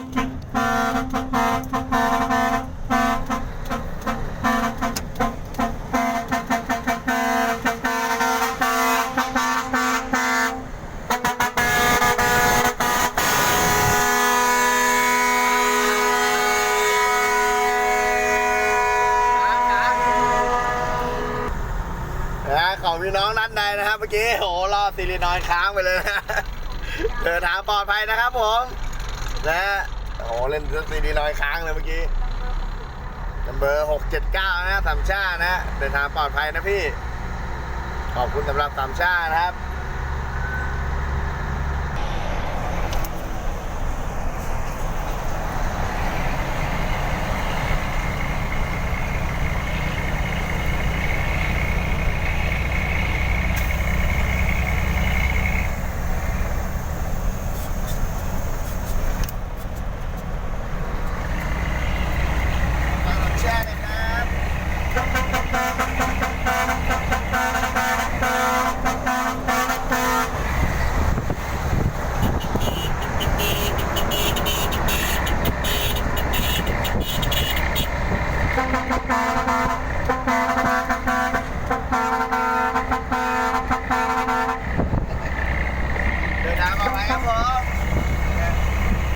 นะของพี่น้องนัดในนะครับเมื่อกี้โหรอบซีรีนอยค้างไปเลยนะเดินทางปลอดภัยนะครับผม นะฮะโอ้โหเล่นดนตรีนอยค้างเลยเมื่อกี้นัมเบอร์หกเจ็ดเก้านะสามชาตินะเดินทางปลอดภัยนะพี่ ขอบคุณสำหรับสามชาตินะครับ Wow.